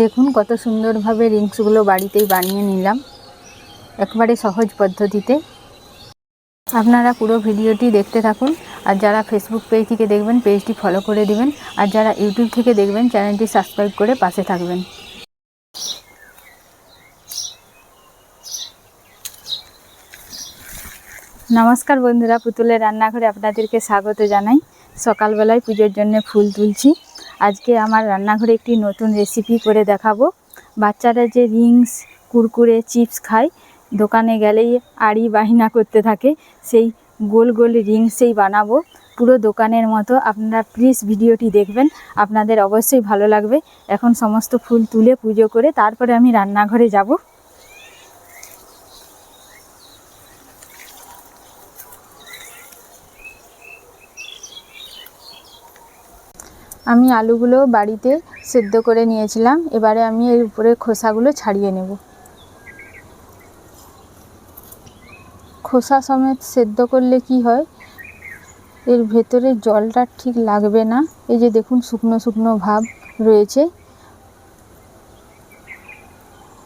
দেখুন, কত সুন্দরভাবে রিংসগুলো বাড়িতেই বানিয়ে নিলাম। একবারে সহজ পদ্ধতিতে। আপনারা পুরো ভিডিওটি দেখতে থাকুন, আর যারা ফেসবুক পেজ থেকে দেখবেন পেজটি ফলো করে দিবেন, আর যারা ইউটিউব থেকে দেখবেন চ্যানেলটি সাবস্ক্রাইব করে পাশে থাকবেন। নমস্কার বন্ধুরা, পুতুলের রান্নাঘরে আপনাদেরকে স্বাগত জানাই। সকালবেলায় পুজোর জন্য ফুল তুলছি। আজকে আমার রান্নাঘরে একটি নতুন রেসিপি করে দেখাবো। বাচ্চারা যে রিংস কুরকুরে চিপস খায়, দোকানে গেলেই আড়ি বাহিনা করতে থাকে, সেই গোল গোল রিংসেই বানাবো। পুরো দোকানের মতো আপনারা প্লিজ ভিডিওটি দেখবেন, আপনাদের অবশ্যই ভালো লাগবে। এখন সমস্ত ফুল তুলে পুজো করে তারপরে আমি রান্নাঘরে যাব। আমি আলুগুলো বাড়িতে সেদ্ধ করে নিয়েছিলাম। এবারে আমি এর উপরে খোসাগুলো ছাড়িয়ে নেব। খোসা সমেত সেদ্ধ করলে কি হয়? এর ভেতরে জলটা ঠিক লাগবে না। এই যে দেখুন, শুকনো শুকনো ভাব রয়েছে।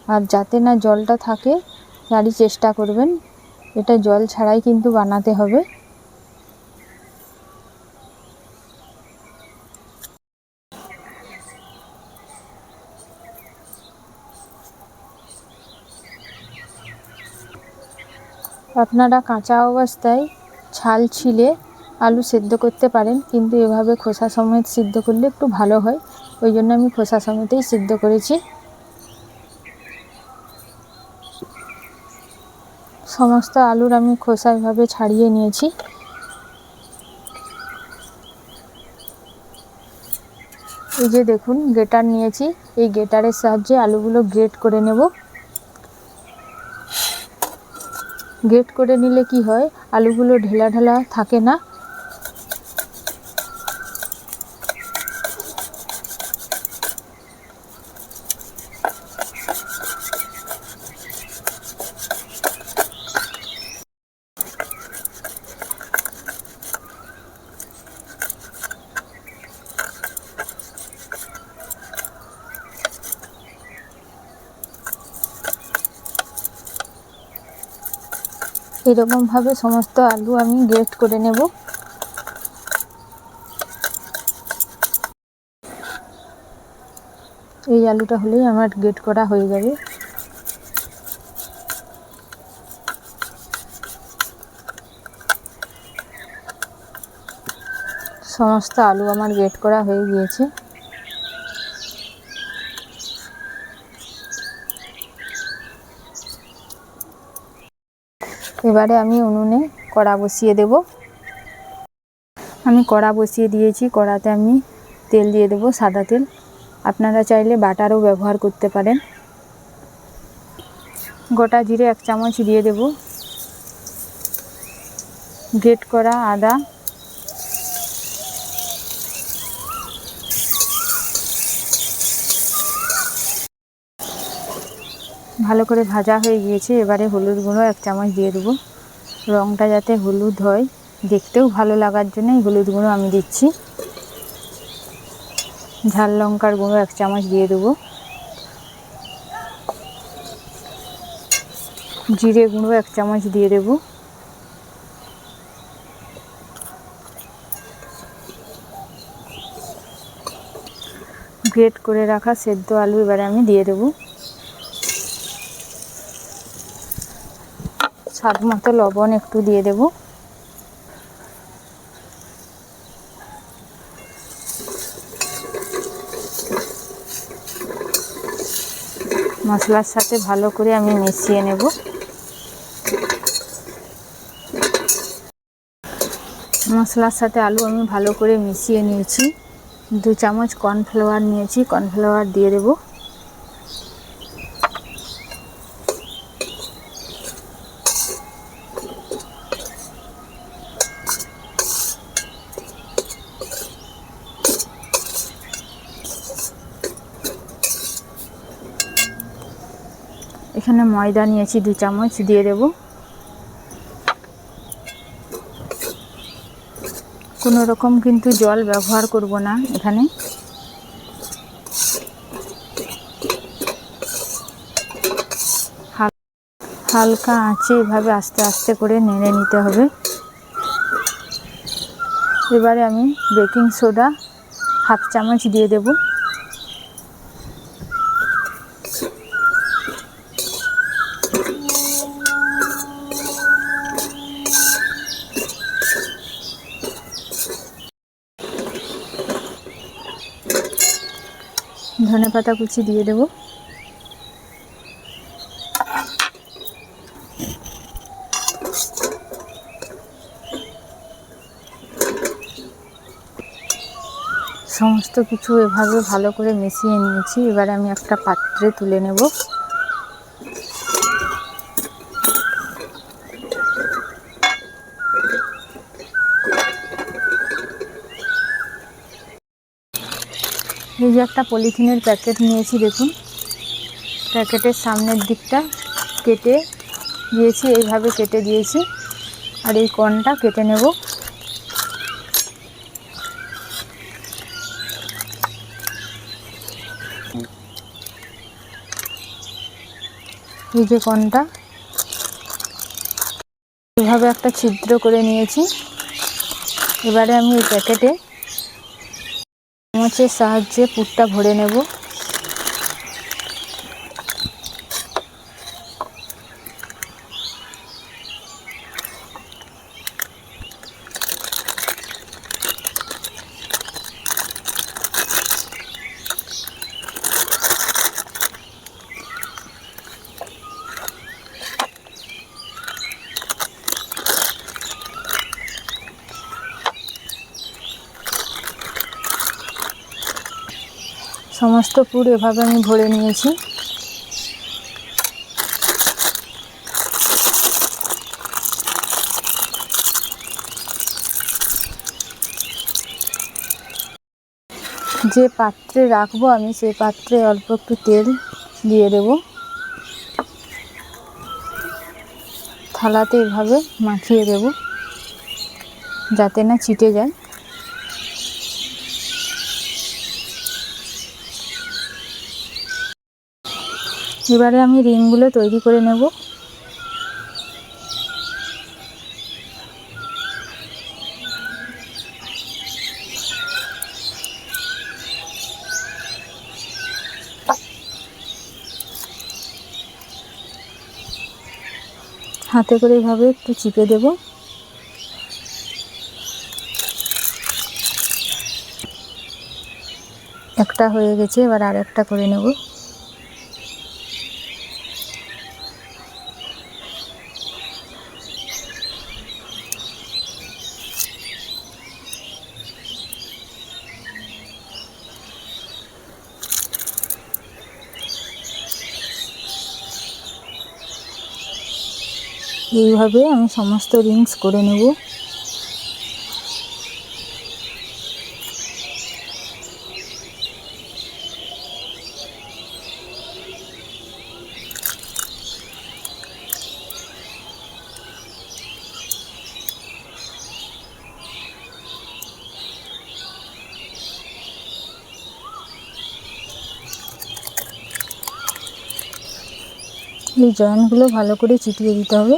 আর যাতে না জলটা থাকে, তারই চেষ্টা করবেন। এটা জল ছাড়াই কিন্তু বানাতে হবে। আপনারা কাঁচা অবস্থায় ছাল ছিলে আলু সেদ্ধ করতে পারেন, কিন্তু এভাবে খোসা সমেত সিদ্ধ করলে একটু ভালো হয়। ওই জন্য আমি খোসা সমেতেই সিদ্ধ করেছি। সমস্ত আলুর আমি খোসা এভাবে ছাড়িয়ে নিয়েছি। এই যে দেখুন গেটার নিয়েছি। এই গেটারের সাহায্যে আলুগুলো গ্রেট করে নেব। গ্রেট করে নিলে কি হয়? আলুগুলো ঢেলা ঢেলা থাকে না। এরকমভাবে সমস্ত আলু আমি গ্রেট করে নেব। এই আলুটা হলেই আমার গ্রেট করা হয়ে যাবে। সমস্ত আলু আমার গ্রেট করা হয়ে গিয়েছে। এবারে আমি উনুনে কড়া বসিয়ে দেব। আমি কড়া বসিয়ে দিয়েছি, কড়াতে আমি তেল দিয়ে দেব, সাদা তেল। আপনারা চাইলে বাটারও ব্যবহার করতে পারেন। গোটা জিরে এক চামচ দিয়ে দেব। গ্রেট করা আদা ভালো করে ভাজা হয়ে গিয়েছে, এবারে হলুদ গুঁড়ো এক চামচ দিয়ে দেবো। রঙটা যাতে হলুদ হয়, দেখতেও ভালো লাগার জন্য এই হলুদ গুঁড়ো আমি দিচ্ছি। ঝাল লঙ্কার গুঁড়ো এক চামচ দিয়ে দেবো। জিরে গুঁড়ো এক চামচ দিয়ে দেবো। গ্রেট করে রাখা সেদ্ধ আলু এবারে আমি দিয়ে দেবো। স্বাদ মতো লবণ একটু দিয়ে দেব। মশলার সাথে ভালো করে আমি মিশিয়ে নেব। মশলার সাথে আলু আমি ভালো করে মিশিয়ে নিয়েছি। দু চামচ কর্নফ্লাওয়ার নিয়েছি, কর্নফ্লাওয়ার দিয়ে দেবো। এখানে ময়দা নিয়েছি, দু চামচ দিয়ে দেব। কোনো রকম কিন্তু জল ব্যবহার করব না এখানে। হালকা আঁচে এভাবে আস্তে আস্তে করে নেড়ে নিতে হবে। এবারে আমি বেকিং সোডা হাফ চামচ দিয়ে দেবো। ধনে পাতা কুচি দিয়ে দেব। সমস্ত কিছু এভাবে ভালো করে মিশিয়ে নিয়েছি। এবার আমি একটা পাত্রে তুলে নেব। এই যে একটা পলিথিনের প্যাকেট নিয়েছি, দেখুন। প্যাকেটের সামনের দিকটা কেটে দিয়েছি, এইভাবে কেটে দিয়েছি। আর এই কর্নটা কেটে নেব। এই যে কর্নটা এভাবে একটা ছিদ্র করে নিয়েছি। এবারে আমি এই প্যাকেটে চামচের সাহায্যে পুরটা ভরে নেব। সমস্ত পুর এভাবে আমি ভরে নিয়েছি। যে পাত্রে রাখব আমি সেই পাত্রে অল্প একটু তেল দিয়ে দেব। থালাতে এভাবে মাখিয়ে দেব, যাতে না ছিটে যায়। এবারে আমি রিংগুলো তৈরি করে নেব। হাতে করে এভাবে একটু চিপে দেব। একটা হয়ে গেছে, এবার আর একটা করে নেব। এইভাবে আমি সমস্ত রিংস করে নেব। এই জয়েন্টগুলো ভালো করে চিটিয়ে দিতে হবে।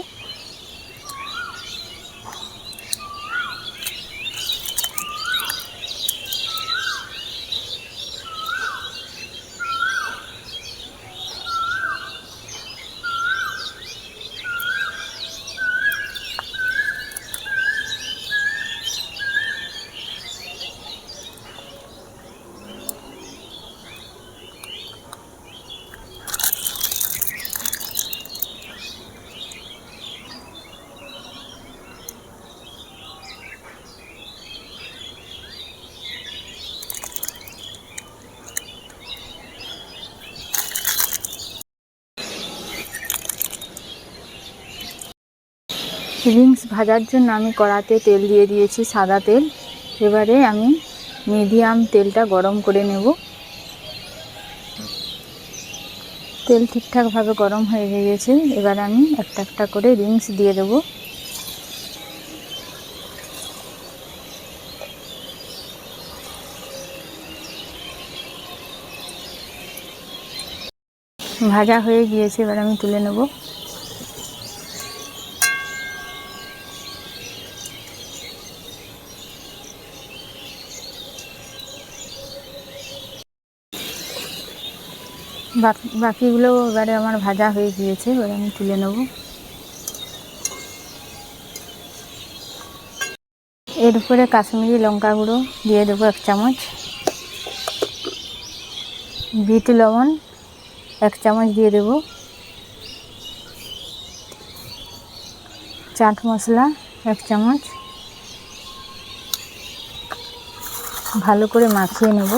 রিংস ভাজার জন্য আমি কড়াতে তেল দিয়ে দিয়েছি সাদা তেল। এবারে আমি মিডিয়াম তেলটা গরম করে নেব। তেল ঠিকঠাকভাবে গরম হয়ে গিয়েছে এবার আমি একটা একটা করে রিংস দিয়ে দেবো। ভাজা হয়ে গিয়েছে, এবার আমি তুলে নেব। বাকিগুলো এবারে আমার ভাজা হয়ে গিয়েছে, এবারে আমি তুলে নেব। এর উপরে কাশ্মীরি লঙ্কা গুঁড়ো দিয়ে দেবো এক চামচ। বিট লবণ এক চামচ দিয়ে দেব। চাট মশলা এক চামচ। ভালো করে মাখিয়ে নেব।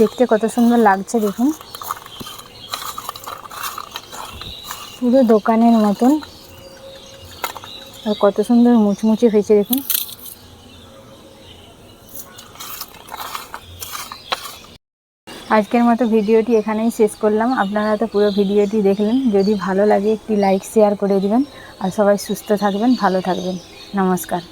দেখতে কত সুন্দর লাগছে, দেখুন। পুরো দোকানের মতন। আর কত সুন্দর মুচমুচে হয়েছে, দেখুন। আজকের মতো ভিডিওটি এখানেই শেষ করলাম। আপনারা তো পুরো ভিডিওটি দেখলেন। যদি ভালো লাগে, একটি লাইক, শেয়ার করে দিবেন। আর সবাই সুস্থ থাকবেন, ভালো থাকবেন। নমস্কার।